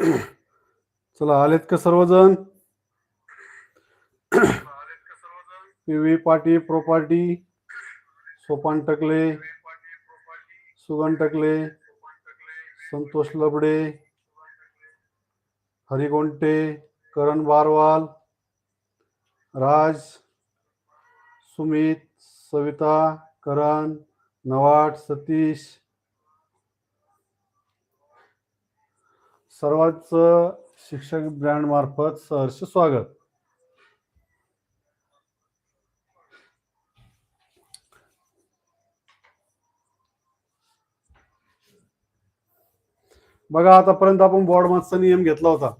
चला आलेत का सर्वजण? पी. व्ही पाटी प्रॉपर्टी सोपान टकले सुगन टकले संतोष लबडे हरिगोंटे करण बारवाल राज सुमित सविता करण नवाट सतीश सर्वांचं शिक्षक ब्रँड मार्फत सहर्ष स्वागत. बघा आतापर्यंत आपण बॉर्ड मार्क्सचा नियम घेतला होता.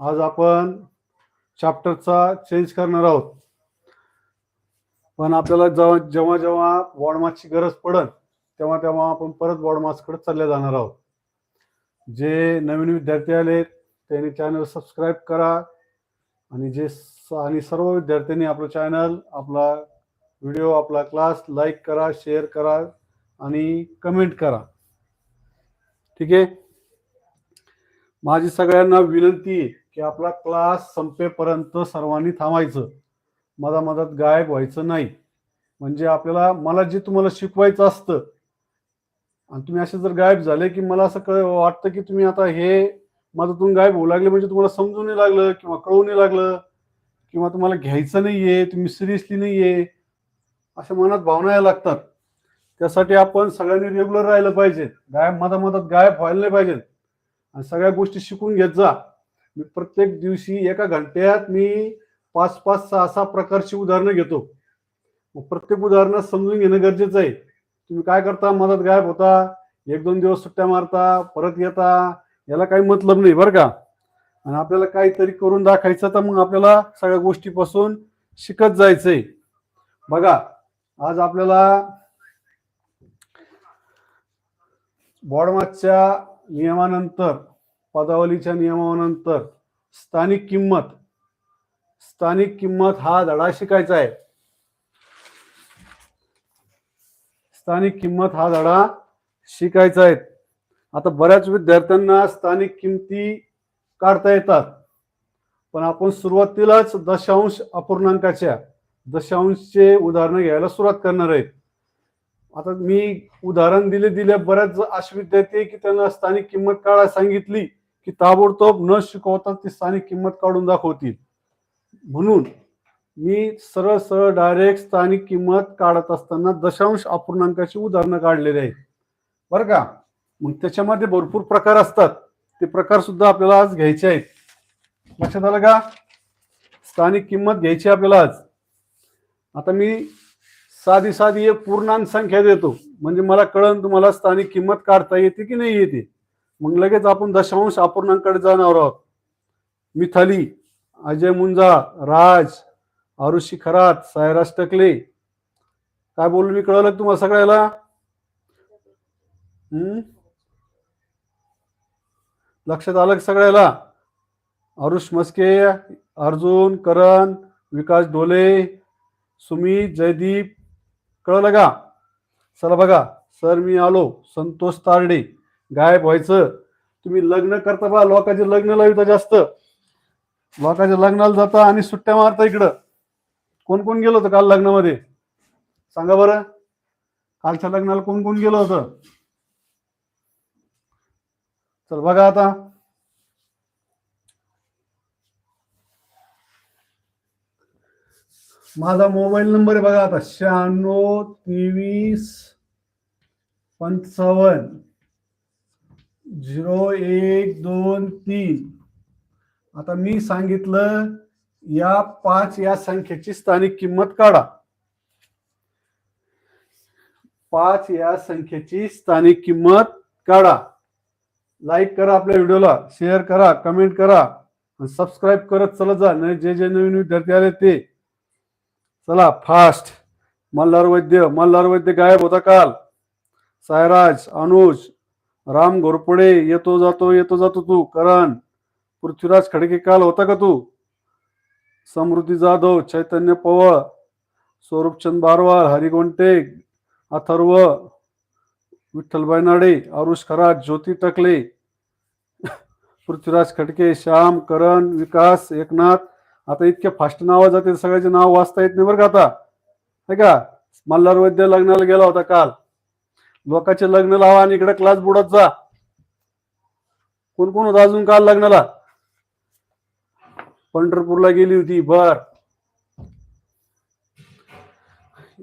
आज आपण चॅप्टरचा चेंज करणार आहोत. पण आपल्याला जेव्हा जेव्हा जेव्हा बोर्ड मार्क्सची गरज पडल तेव्हा तेव्हा आपण परत बोर्ड मार्क्सकडे चालले जाणार आहोत. जे नवीन विद्यार्थी आले त्यांनी चॅनल सबस्क्राईब करा. आणि जे आणि सर्व विद्यार्थ्यांनी आपलं चॅनल आपला व्हिडिओ आपला क्लास लाईक करा शेअर करा आणि कमेंट करा. ठीक आहे? माझी सगळ्यांना विनंती आहे की आपला क्लास संपेपर्यंत सर्वांनी थांबायचं. मधा मधात गायब व्हायचं नाही. म्हणजे आपल्याला मला जे तुम्हाला शिकवायचं असतं आणि तुम्ही असे जर गायब झाले की मला असं कळ वाटतं की तुम्ही आता हे मधातून गायब होऊ लागले म्हणजे तुम्हाला समजून नाही लागलं किंवा कळू नाही लागलं किंवा तुम्हाला घ्यायचं नाहीये तुम्ही सिरियसली नाहीये अशा मनात भावना यायला लागतात. त्यासाठी आपण सगळ्यांनी रेग्युलर राहिलं पाहिजे. गायब मधा मधात गायब व्हायला नाही पाहिजे. आणि सगळ्या गोष्टी शिकून घेत जा. मी प्रत्येक दिवशी एका घंट्यात मी पाच पाच सहा सहा प्रकारची उदाहरणं घेतो. मग प्रत्येक उदाहरणं समजून घेणं गरजेचं आहे. तुम्ही काय करता? मदत गायब होता. एक दोन दिवस सुट्ट्या मारता परत येता. याला काही मतलब नाही बरं का? आणि आपल्याला काहीतरी करून दाखायचं तर मग आपल्याला सगळ्या गोष्टीपासून शिकत जायचंय. बघा आज आपल्याला बॉडमासच्या नियमानंतर पदावलीच्या नियमानंतर स्थानिक किंमत स्थानिक किंमत हा धडा शिकायचा आहे. स्थानिक किंमत हा धडा शिकायचा आहे. आता बऱ्याच विद्यार्थ्यांना स्थानिक किमती काढता येतात. पण आपण सुरुवातीलाच दशांश अपूर्णांकाच्या दशांशचे उदाहरणं घ्यायला सुरुवात करणार आहेत आता मी उदाहरण दिले दिले बऱ्याच असे विद्यार्थी आहे की त्यांना स्थानिक किंमत काढायला सांगितली की ताबडतोब न शिकवता ती स्थानिक किंमत काढून दाखवतील. म्हणून मी सरळ सरळ डायरेक्ट स्थानिक किंमत काढत असताना दशांश अपूर्णांकाची उदाहरणं काढलेली आहेत. बरं का? मग त्याच्यामध्ये भरपूर प्रकार असतात. ते प्रकार सुद्धा आपल्याला आज घ्यायचे आहेत. लक्षात आलं का? स्थानिक किंमत घ्यायची आपल्याला आज. आता मी साधी साधी एक पूर्णांक संख्या देतो. म्हणजे मला कळण तुम्हाला स्थानिक किंमत काढता येते की नाही येते. मग लगेच आपण दशांश अपूर्णांकडे जाणार आहोत. मिथाली अजय मुंजा राज आरुषी खरात सायराज टकले. काय बोलून मी कळलं तुम्हाला सगळ्याला? हम्म? लक्षात आलं सगळ्याला? आरुष मस्के अर्जुन करण विकास डोले सुमित जयदीप कळलं का? चला बघा सर मी आलो संतोष तारडे. गायब व्हायचं. तुम्ही लग्न करता बा लोकांचे लग्न लाविता जास्त. लोकांच्या लग्नाला जाता आणि सुट्ट्या मारता इकडं. कोण कोण गेलं होतं काल लग्नामध्ये? सांगा बरं. कालच्या लग्नाला कोण कोण गेलं होतं? चल बघा आता. माझा मोबाईल नंबर आहे बघा आता. शहाण्णव तेवीस पंचावन्न झिरो एक दोन तीन. आता मी सांगितलं या पाच या संख्येची स्थानिक किंमत काढा. पाच या संख्येची स्थानिक किंमत काढा. लाईक करा आपल्या व्हिडिओला शेअर करा कमेंट करा सबस्क्राईब करत चला जा नाही जे जे नवीन विद्यार्थी आले ते. चला फास्ट मल्हार वैद्य मल्हार वैद्य गायब होता काल. सायराज अनुज राम घोरपडे येतो जातो येतो जातो तू करण पृथ्वीराज खडके काल होता का तू? समृद्धी जाधव चैतन्य पवळ स्वरूपचंद बारवार हरिगोंटे अथर्व विठ्ठलबाई नाडे आरुष खरात ज्योती टकले पृथ्वीराज खडके श्याम करण विकास एकनाथ. आता इतके फास्ट नाव जाते सगळ्याचे नाव वाचता येत नाही बरं का आता. है का? मल्हार वैद्य लग्नाला गेला होता काल. लोकांचे लग्न लावा आणि इकडे क्लास बुडत जा. कोण कोण होता अजून काल लग्नाला? पंढरपूरला गेली होती बर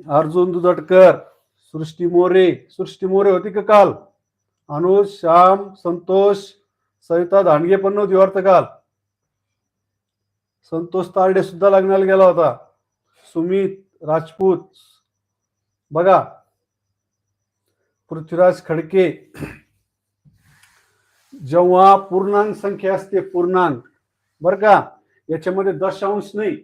अर्जुन दुधटकर सृष्टी मोरे. सृष्टी मोरे होती का काल? अनुज श्याम संतोष सविता धानगे पण नव्हती वाटतं काल. संतोष तारडे सुद्धा लग्नाला गेला होता. सुमित राजपूत. बघा. पृथ्वीराज खडके. जेव्हा पूर्णांक संख्या असते पूर्णांक. बर का? याच्यामध्ये दशांश नाही.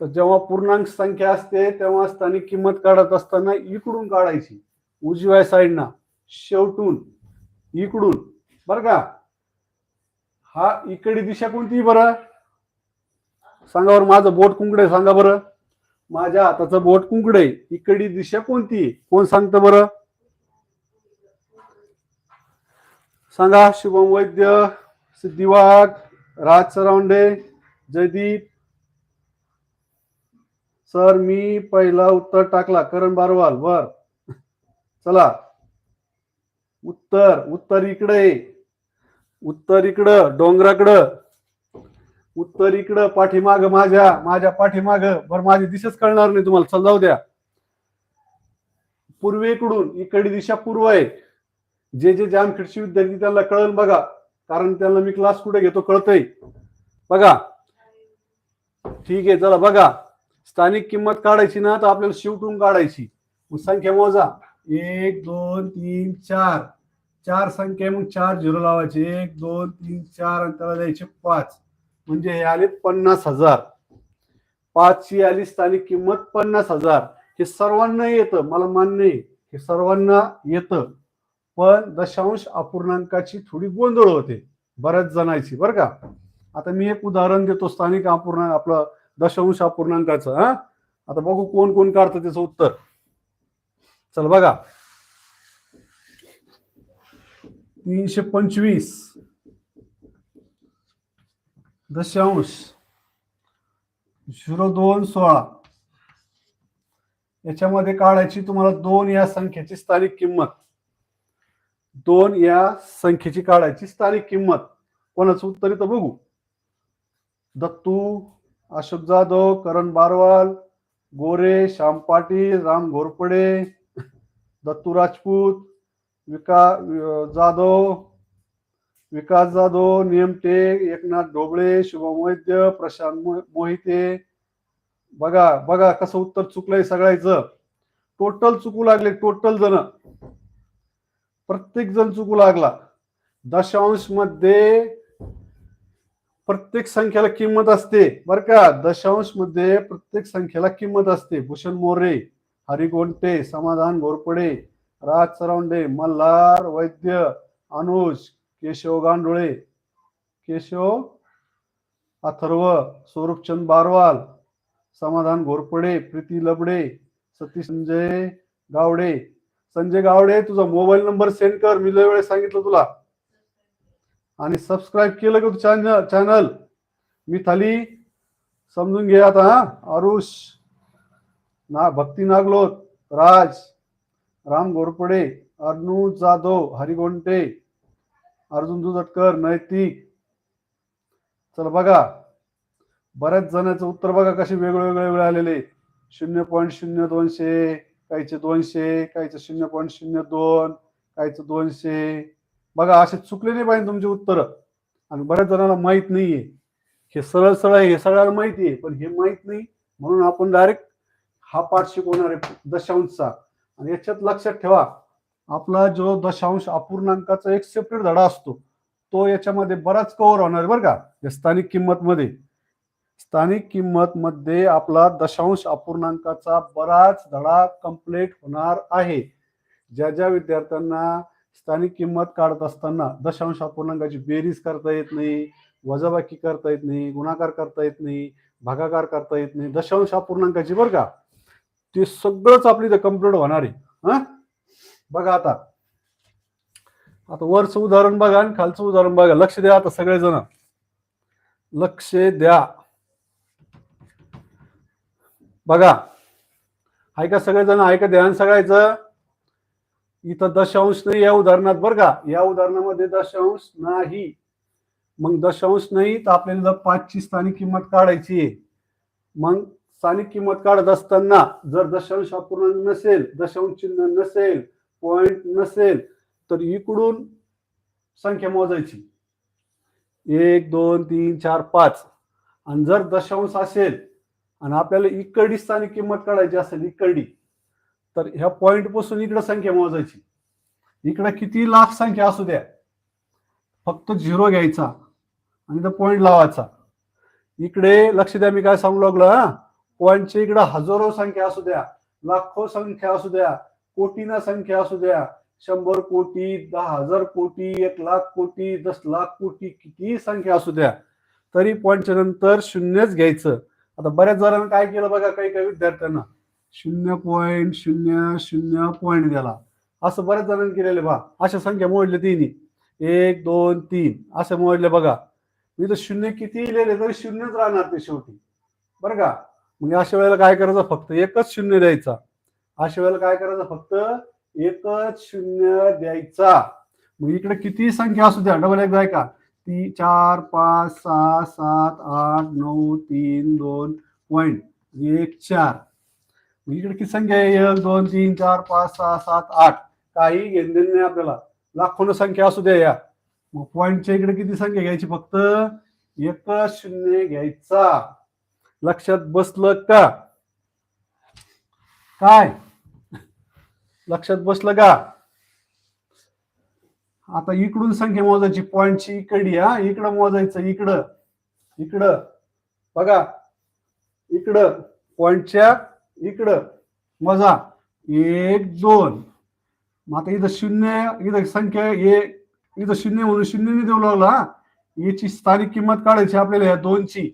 तर जेव्हा पूर्णांक संख्या असते तेव्हा स्थानिक किंमत काढत असताना इकडून काढायची. उजव्या साईडना शेवटून इकडून. बर का? हा इकडे दिशा कोणती बरं? सांगा बरं माझं बोट कुंकडे सांगा बरं. माझ्या हाताचं बोट कुंकडे इकडे दिशा कोणती कोण सांगतं बरं? सांगा शुभम वैद्य सिद्धिवाग राज सरावंडे जयदीप सर मी पहिला उत्तर टाकला. करण बारवाल बर चला. उत्तर उत्तर इकडे. उत्तर इकडं डोंगराकडं. उत्तर इकडं पाठीमाग माझ्या माझ्या पाठीमाग. बरं माझी दिशाच कळणार नाही तुम्हाला. चल जाऊ द्या. पूर्वेकडून इकडे दिशा पूर्व आहे. जे जे जामखेडची विद्यार्थी त्यांना कळल बघा. कारण त्यांना मी क्लास कुठे घेतो कळतंय. बघा. ठीक आहे चला बघा. स्थानिक किंमत काढायची ना तर आपल्याला शिवटून काढायची. मग संख्या मोजा. एक दोन तीन चार. चार संख्या मग चार झिरो लावायचे. एक दोन तीन चार आणि त्याला द्यायचे पाच. म्हणजे हे आले पन्नास हजार. पाचची आली स्थानिक किंमत पन्नास हजार. हे सर्वांना येतं. मला मान्य आहे. हे सर्वांना येतं. पण दशांश अपूर्णांकाची थोडी गोंधळ होते बऱ्याच जणांची बरं का? आता मी एक उदाहरण देतो स्थानिक अपूर्णांक आपलं दशांश अपूर्णांकाचं हा? आता बघू कोण कोण काढतं त्याचं उत्तर. चल बघा. तीनशे पंचवीस. दशांश. झिरो दोन सोळा. याच्यामध्ये काढायची तुम्हाला दोन या संख्येची स्थानिक किंमत. दोन या संख्येची काढायची स्थानिक किंमत. कोणाचं उत्तर इथं बघू? दत्तू अशोक जाधव करण बारवाल गोरे श्याम पाटील राम घोरपडे दत्तू राजपूत विका जाधव विकास जाधव नियमटे एकनाथ ढोबळे शुभम वैद्य प्रशांत मो- मोहिते. बघा बघा कसं उत्तर चुकलंय सगळ्याचं. टोटल चुकू लागले टोटल जण. प्रत्येक जण चुकू लागला. दशांशमध्ये प्रत्येक संख्येला किंमत असते. बर का? दशांशमध्ये प्रत्येक संख्येला किंमत असते. भूषण मोरे हरी गोंटे समाधान घोरपडे राज सरावंडे मल्हार वैद्य अनुज केशव गांडोळे केशव अथर्व स्वरूपचंद बारवाल समाधान घोरपडे प्रीती लबडे सतीश संजय गावडे संजय गावडे तुझा मोबाईल नंबर सेंड कर मी लय वेळेस सांगितलं तुला. आणि सबस्क्राईब केलं का तू चॅनल चॅनल मी थाली समजून घे आता हा? आरुष ना भक्ती नागलोत राज राम घोरपडे अर्नू जाधव हरिगोंटे अर्जुन दुधटकर नैतिक. चल बघा बऱ्याच जणांचं उत्तर बघा कसे वेगळे वेगळे आलेले. शून्य पॉईंट शून्य दोनशे. काहीचे दोनशे काहीचे शून्य पॉईंट शून्य दोन काहीचं दोनशे. बघा असे चुकले नाही पाहिजे तुमचे उत्तरं. आणि बऱ्याच जणांना माहीत नाहीये. हे सरळ सरळ आहे, हे सगळ्यांना माहिती आहे पण हे माहीत नाही. म्हणून आपण डायरेक्ट हा पाठ शिकवणार आहे दशांशचा. आणि याच्यात लक्षात ठेवा आपला जो दशांश अपूर्णांकाचा एक सेपरेट धडा असतो तो याच्यामध्ये बराच कव्हर होणार आहे बरं का या स्थानिक किंमतमध्ये. स्थानिक किंमत मध्ये आपला दशांश अपूर्णांकाचा बराच धडा कंप्लीट होणार आहे. ज्या ज्या विद्यार्थ्यांना स्थानिक किंमत काढत असताना दशांश अपूर्णांकाची बेरीज करता येत नाही वजाबाकी करता येत नाही गुणाकार करता येत नाही भागाकार करता येत नाही दशांश अपूर्णांकाची बरं का ते सगळंच आपली इथं कंप्लीट होणार आहे. हा? बघा आता. आता वरचं उदाहरण बघा आणि खालचं उदाहरण बघा. लक्ष द्या आता सगळेजण. लक्ष द्या. बघा. ऐका सगळेजण? ऐका ध्यान सगळ्याचं? इथं दशांश नाही या उदाहरणात बरं का? या उदाहरणामध्ये दशांश नाही. मग दशांश नाही तर आपल्याला जर पाचची स्थानिक किंमत काढायची आहे. मग स्थानिक किंमत काढत असताना जर दशांश अपूर्ण नसेल दशांश चिन्ह नसेल पॉइंट नसेल तर इकडून संख्या मोजायची. एक दोन तीन चार पाच. आणि जर दशांश असेल आणि आपल्याला इकडची स्थानिक किंमत काढायची असेल इकडडी तर ह्या पॉईंटपासून इकडे संख्या मोजायची. इकडे किती लाख संख्या असू द्या. फक्त झिरो घ्यायचा आणि तो पॉईंट लावायचा. इकडे लक्ष द्या मी काय सांगू लागलो पॉईंटच्या इकडे हजारो संख्या असू द्या लाखो संख्या असू द्या कोटीना संख्या असू द्या शंभर कोटी दहा हजार कोटी एक लाख कोटी दस लाख कोटी किती संख्या असू द्या. तरी पॉईंटच्या नंतर शून्यच घ्यायचं. आता बऱ्याच जणांना काय केलं बघा काही काही विद्यार्थ्यांना शून्य पॉईंट शून्य शून्य पॉईंट दिला असं बऱ्याच जणांनी केलेले बा अशा संख्या मोडले तिन्ही एक दोन तीन. असं मोडले बघा. मी तर शून्य किती लिहिले तरी शून्यच राहणार ते शेवटी. बरं का? म्हणजे अशा वेळेला काय करायचं? फक्त एकच शून्य द्यायचा. अशा वेळेला काय करायचं? फक्त एकच शून्य द्यायचा. मग इकडे किती संख्या असू द्या? डबल एक का ती चार पाच सहा सात आठ नऊ तीन दोन पॉईंट. एक चार. म्हणजे इकडे किती संख्या आहे? एक दोन तीन चार पाच सहा सात आठ. काही घेणदेण नाही आपल्याला. लाखोन संख्या असू द्या या. मग पॉईंटच्या इकडे किती संख्या घ्यायची फक्त? एकच शून्य घ्यायचा. लक्षात बसलं का? काय? लक्षात बसलं का? आता इकडून संख्या मोजायची. पॉईंटची इकडे हा इकडं मोजायचं इकडं. इकडं. बघा. इकडं. पॉईंटच्या इकडं. मोजा एक दोन. मग आता इथं शून्य इथं संख्या एक इथं शून्य म्हणून शून्यने देऊ लागला याची स्थानिक किंमत काढायची आपल्याला या दोनची.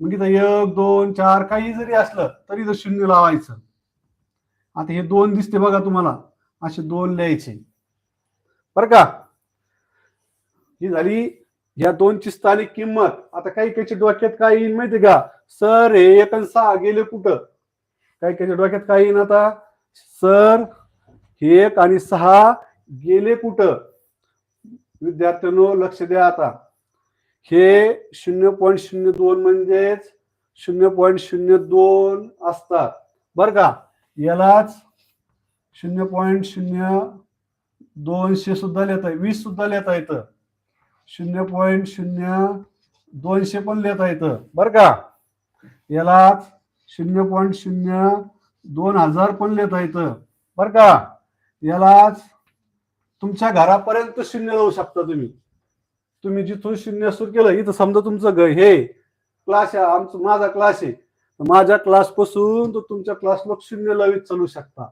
मग इथं एक दोन चार काही जरी असलं तरी इथं शून्य लावायचं. आता हे दोन दिसते बघा तुम्हाला. असे दोन लिहायचे. बरं का? ही झाली या दोनची स्थानिक किंमत. आता काही काहीच्या डोक्यात काय येईल माहिती का? सर हे एक आणि सहा गेले कुठं? काही काहीच्या डोक्यात काय येईन आता? सर हे एक आणि सहा गेले कुठं? विद्यार्थ्यांनो लक्ष द्या आता. हे शून्य पॉईंट शून्य दोन म्हणजेच शून्य पॉईंट शून्य दोन असतात. बर का? यालाच शून्य पॉईंट शून्य दोनशे सुद्धा लिहिता वीस सुद्धा लिहिता येतं. शून्य पॉईंट शून्य दोनशे पण लिहिता येतं. बरं का? यालाच शून्य पॉईंट शून्य दोन हजार पण लिहिता येतं. बर का? यालाच तुमच्या घरापर्यंत शून्य लावू शकता तुम्ही. तुम्ही जिथून शून्य सुरू केलं इथं समजा तुमचं ग हे क्लास आहे आमचं माझा क्लास आहे. माझ्या क्लासपासून तो तुमच्या क्लासला शून्य लावित चालू शकता.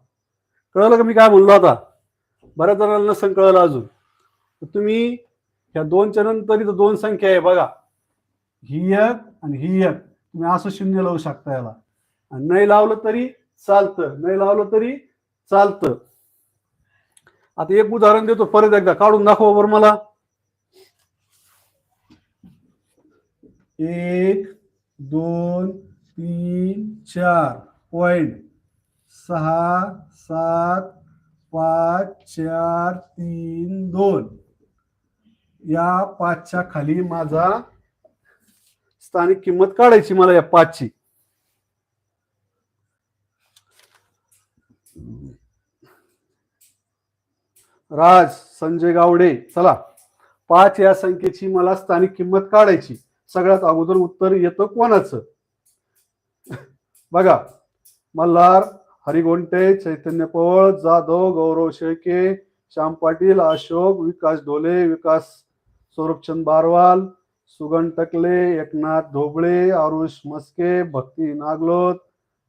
कळलं का मी काय म्हणलो आता? बऱ्याच जणांना नसेल कळलं अजून तुम्ही ह्या दोनच्या नंतर इथं दोन संख्या आहे बघा. ही एक आणि ही एक. तुम्ही असं शून्य लावू शकता याला. आणि नाही लावलं तरी चालतं. नाही लावलं तरी चालतं. आता एक उदाहरण देतो परत एकदा. काढून दाखवा बरं मला. एक दोन तीन चार. पॉइंट सहा सात पाच चार तीन दोन. या पाचच्या खाली माझा स्थानिक किंमत काढायची मला या पाचची. राज संजय गावडे चला. पाच या संख्येची मला स्थानिक किंमत काढायची. सगळ्यात अगोदर उत्तर येतं कोणाचं? बघा. मल्हार हरिगोंटे चैतन्य पवळ जाधव गौरव शेळके श्याम पाटील अशोक विकास ढोले विकास स्वरूपचंद बारवाल सुगन टकले एकनाथ ढोबळे आरुष मस्के भक्ती नागलोत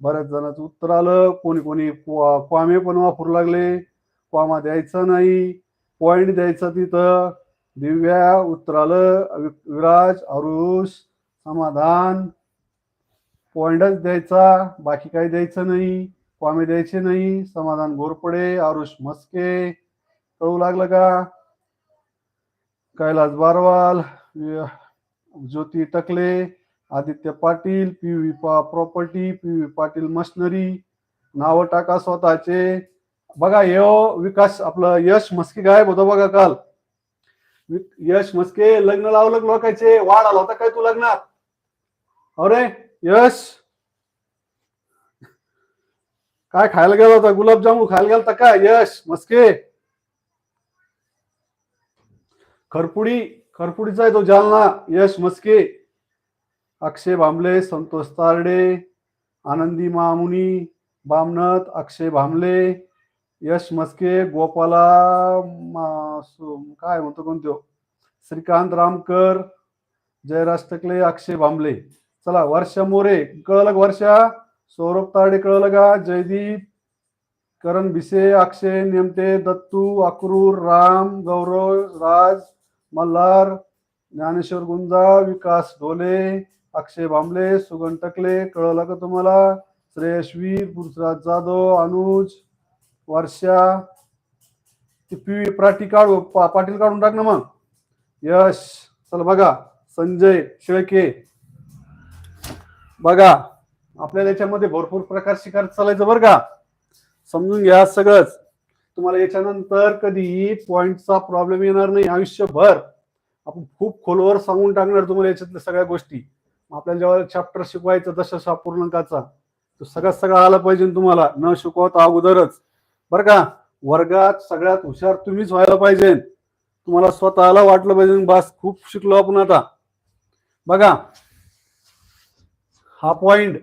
बऱ्याच जणांचं उत्तर आलं. कोणी कोणी क्वामे पण वापरू लागले. क्वामा द्यायचा नाही. पॉइंट द्यायचा तिथं. दिव्या उत्तर आलं. विराज आरुष समाधान. पॉइंटच द्यायचा. बाकी काही द्यायचं नाही. क्वामे द्यायचे नाही. समाधान घोरपडे आरुष मस्के कळू लागलं का? Kailas Barwal Jyoti Takle Aditya Patil P V property P V Patil machinery नाव टाका स्वतःचे. बघा यो विकास आपलं यश मस्के गायब होतं बघा काल. यश मस्के लग्न लावलं लोकायचे वाढ आला होता काय तू लग्नात? अरे यश! काय खायला गेला होता? गुलाबजामू खायला गेला होता काय यश मस्के! खरपुडी खरपुडीचा आहे तो जालना. यश मस्के अक्षय भांबले संतोष तारडे आनंदी मामुनी बामनत अक्षय भांबले यश मस्के गोपाला काय म्हणतो कोणतो? श्रीकांत रामकर जयराज टकले अक्षय भांबले चला वर्षा मोरे कळलं का वर्षा? सौरभ तारडे कळलं का? जयदीप करण भिसे अक्षय नेमते दत्तू अक्रूर राम गौरव राज मल्हार ज्ञानेश्वर गुंजा विकास ढोले अक्षय भांबले सुगन टकले कळलं का तुम्हाला? श्रेयश वीर पृथ्वीराज जाधव अनुज वर्षा ती पी प्राटी काढू पा- पाटील काढून टाक ना मग. यश चल बघा संजय शेळके. बघा आपल्याला याच्यामध्ये भरपूर प्रकार शिकार चालायचं बरं का? समजून घ्या सगळंच. तुम्हाला याच्यानंतर कधीही पॉईंटचा प्रॉब्लेम येणार नाही. आयुष्यभर आपण खूप खोलवर सांगून टाकणार तुम्हाला याच्यातल्या सगळ्या गोष्टी. आपल्याला जेव्हा चॅप्टर शिकवायचं दशा पूर्णांकाचा तो सगळं सगळं आलं पाहिजे तुम्हाला. न शिकवता अगोदरच. बरं का? वर्गात सगळ्यात हुशार तुम्हीच व्हायला पाहिजे. तुम्हाला स्वतःला वाटलं पाहिजे बस खूप शिकलो आपण आता. बघा. हा पॉइंट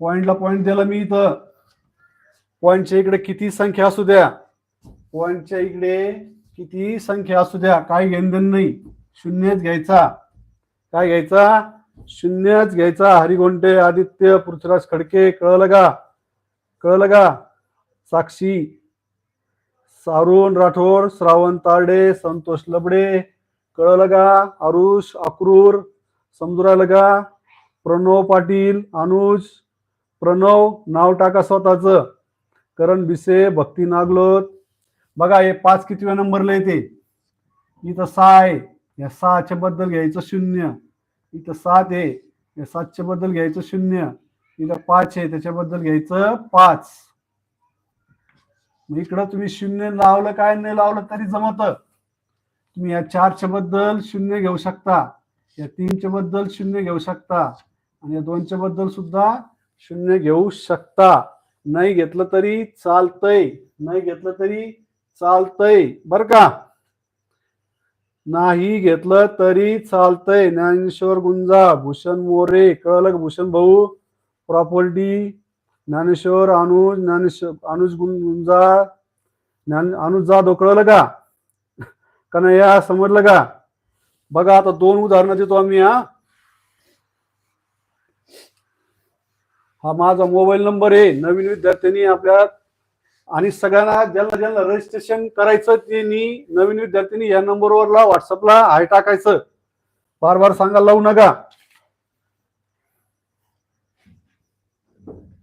पॉइंटला पॉइंट दिला मी इथं पॉईंटच्या इकडे किती संख्या असू द्या? पॉईंटच्या इकडे किती संख्या असू द्या? काय घेणदेण नाही. शून्यच घ्यायचा. काय घ्यायचा? शून्यच घ्यायचा. हरिगोंटे आदित्य पृथ्वीराज खडके कळलं का? कळलं का? साक्षी सारुण राठोड श्रावण तारडे संतोष लबडे कळलं का? आरुष अक्रूर समजुरायला का? प्रणव पाटील अनुज प्रणव नाव टाका स्वतःचं. करण बिसे भक्ती नागलोत. बघा हे पाच कितव्या नंबरला येते इथं सहा आहे. या सहाच्या बद्दल घ्यायचं शून्य. इथं सात आहे. या सातच्या बद्दल घ्यायचं शून्य. इथं पाच आहे. त्याच्याबद्दल घ्यायचं पाच. मग इकडं तुम्ही शून्य लावलं काय नाही लावलं तरी जमत. तुम्ही या चारच्या बद्दल शून्य घेऊ शकता. या तीनच्या बद्दल शून्य घेऊ शकता. आणि या दोनच्या बद्दल सुद्धा शून्य घेऊ शकता. नाही घेतलं तरी चालतंय. नाही घेतलं तरी चालतंय. बर का? नाही घेतलं तरी चालतंय. ज्ञानेश्वर गुंजा भूषण मोरे कळलं का भूषण भाऊ? प्रॉपर्टी ज्ञानेश्वर अनुज ज्ञानेश्वर अनुज गुंजा ज्ञान अनुज जाधव कळलं का कन्हैया समजलं का? बघा आता दोन उदाहरणं देतो आम्ही हा. हा माझा मोबाईल नंबर आहे. नवीन विद्यार्थ्यांनी आपल्या आणि सगळ्यांना ज्यांना ज्यांना रजिस्ट्रेशन करायचं त्यांनी नवीन विद्यार्थ्यांनी या नंबरवरला व्हॉट्सअपला हाय टाकायचं. बार बार सांगायला लावू नका.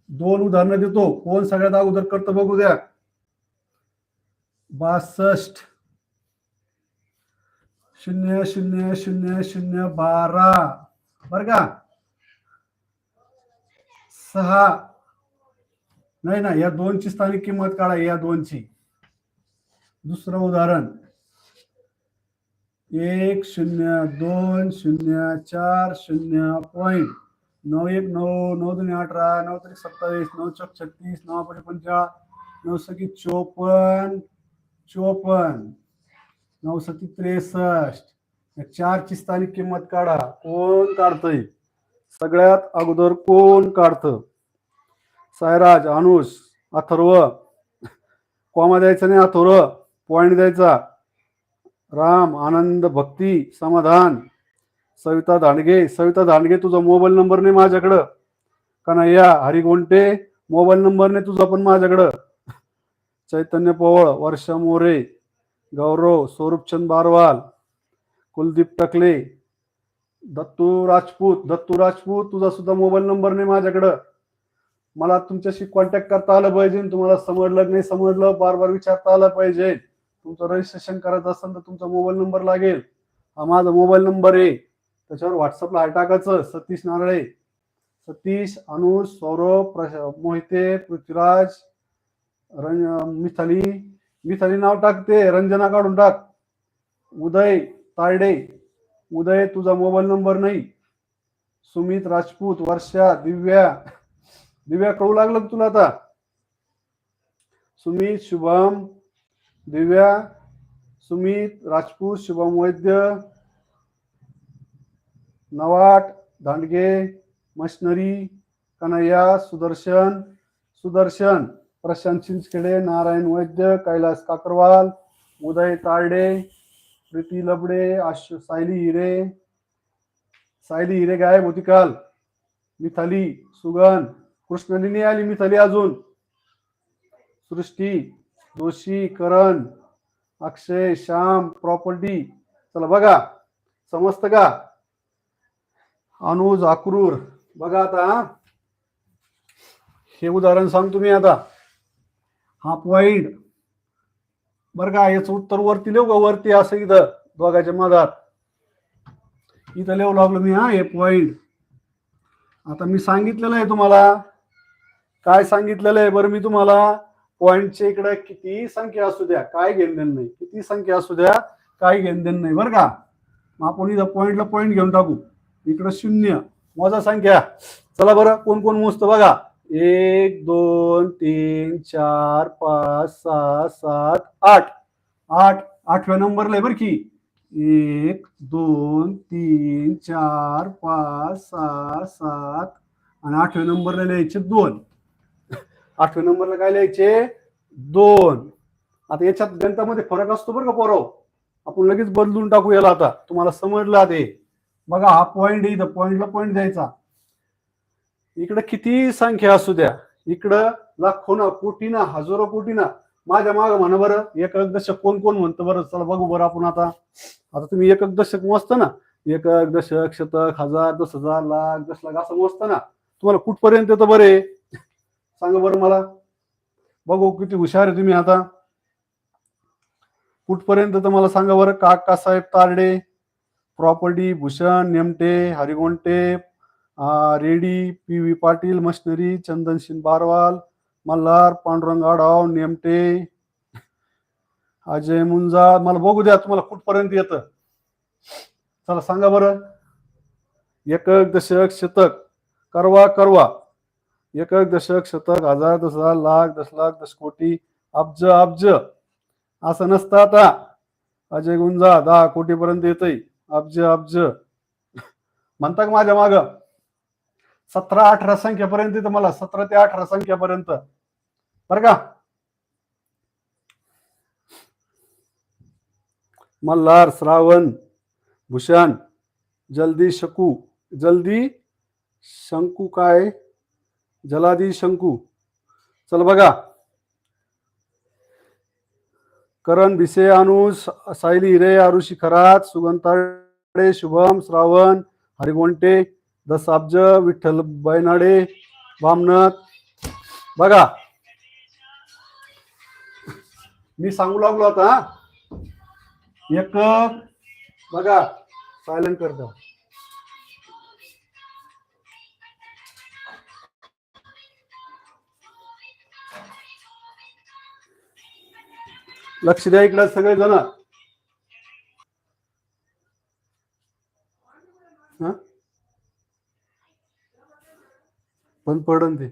दोन उदाहरणं देतो. कोण सगळ्यात अगोदर करतं बघू द्या. बासष्ट. शून्य शून्य शून्य शून्य बारा. बर का? सहा. नाही ना या दोनची स्थानिक किंमत काढा या दोनची. दुसरं उदाहरण. एक शून्य दोन शून्य चार शून्य पॉईंट नऊ एक नऊ नऊ दोन अठरा नऊ तरी सत्तावीस नऊ चौक छत्तीस नऊ पंचे पंचा नऊ सकी चोपन्न चोपन्न. नऊ सती त्रेसष्ट. या चारची स्थानिक किंमत काढा. कोण काढतोय? सगळ्यात अगोदर कोण काढतं? सायराज अनुष अथर्व. कॉमा द्यायचा नाही अथर्व पॉइंट द्यायचा. राम आनंद भक्ती समाधान. सविता दांडगे सविता दांडगे तुझा मोबाईल नंबर नाही माझ्याकडं. कन्हैया हरिगोंटे मोबाईल नंबर नाही तुझा पण माझ्याकडं. चैतन्य पवळ वर्षा मोरे. गौरव स्वरूपचंद बारवाल. कुलदीप टकले दत्तू राजपूत दत्तू राजपूत तुझा सुद्धा मोबाईल नंबर नाही माझ्याकडं. मला तुमच्याशी कॉन्टॅक्ट करता आलं पाहिजे. तुम्हाला समजलं नाही समजलं बार बार विचारता आलं पाहिजे. तुमचं रजिस्ट्रेशन करायचं असेल तर तुमचा मोबाईल नंबर लागेल. हा माझा मोबाईल नंबर आहे. त्याच्यावर व्हॉट्सअपला हाय टाकायचं. सतीश नारळे. सतीश अनुज सौरभ प्रश मोहिते पृथ्वीराज रं मिथाली. मिथाली नाव टाकते. रंजना काढून टाक. उदय तारडे. उदय तुझा मोबाईल नंबर नाही. सुमित राजपूत वर्षा दिव्या. दिव्या कळू लागलं तुला आता? सुमित शुभम दिव्या सुमित राजपूत शुभम वैद्य नवाट दांडगे मशनरी कन्हैया सुदर्शन सुदर्शन प्रशांत चिंचखेडे नारायण वैद्य कैलास काकरवाल उदय तारडे प्रीती लबडे आश सायली हिरे सायली हिरे गायब होती काल. मिथाली सुगन कृष्णलिनी आली मिथाली अजून. सृष्टी जोशी करण अक्षय श्याम प्रॉपर्टी. चला बघा. समजत का? अनुज अक्रूर. बघा आता हे उदाहरण सांगतो मी आता. Half wide. बर का याचं उत्तर वरती लिहू का? वरती असं इथं दोघाच्या मधात. इथं लिहू लागलो मी हा हे पॉइंट आता मी सांगितलेलं आहे तुम्हाला. काय सांगितलेलं आहे बरं मी तुम्हाला? पॉईंटच्या इकडे किती संख्या असू द्या काय घेणदेण नाही. किती संख्या असू द्या काय घेण देण नाही बरं का? मग आपण इथं पॉईंटला पॉईंट घेऊन टाकू. इकडं शून्य मोजा संख्या. चला बरं कोण कोण मोजतं बघा. एक दोन तीन चार पाच सहा सात आठ. आठ. आठव्या नंबरला आहे बरं की. एक दोन तीन चार पाच सहा सात. आणि आठव्या नंबरला लिहायचे दोन. आठव्या नंबरला काय लिहायचे? दोन. आता याच्यात गणितामध्ये फरक असतो बरं का पोरव आपण लगेच बदलून टाकू याला आता. तुम्हाला समजलं ते बघा हा पॉइंट इथं. पॉइंटला पॉइंट द्यायचा. इकडं किती संख्या असू द्या. इकडं लाखो ना कोटी ना हजारो कोटी ना माझ्या माग म्हणा बरं एक दशक कोण कोण म्हणतं बरं? चला बघू बरं आपण आता. आता तुम्ही एक दशक मोजता ना. एक दशक शतक हजार दस हजार लाख दस लाख असं मोजता ना. तुम्हाला कुठपर्यंत येतं बरे सांगा बरं मला. बघू किती हुशार आहे तुम्ही आता. कुठपर्यंत तर मला सांगा बरं? Kaka Saheb Tarde property Bhushan Nemte Harigonte ready P V Patil machinery Chandansingh Barwal Malhar Pandurang Adhav Nemte Ajay Munja. मला बघू द्या तुम्हाला कुठपर्यंत येतं. चला सांगा बरं. एकक दशक शतक. करवा करवा. एकक दशक शतक हजार दस हजार लाख दस लाख दस कोटी. अब्ज अब्ज. असं नसतं आता. अजय गुंजा दहा कोटीपर्यंत येतय. अब्ज अब्ज. म्हणता का माझ्या माग? सतरा अठरा संख्यापर्यंत तुम्हाला सतरा ते अठरा संख्यापर्यंत. बर का? मल्हार श्रावण भूषण जल्दी शकू. जल्दी शंकू काय? जलादी शंकू. चल बघा. करण भिसे अनुज सायली हिरे आरुषी खरात सुगंताडे शुभम श्रावण हरिगोंटे दसाब्ज विठ्ठल बैनाडे वामनत बघा. मी सांगू लागलो आता एक बघा. सायलेंट करतो. लक्ष द्या इकडे सगळे जण पण पडन ते.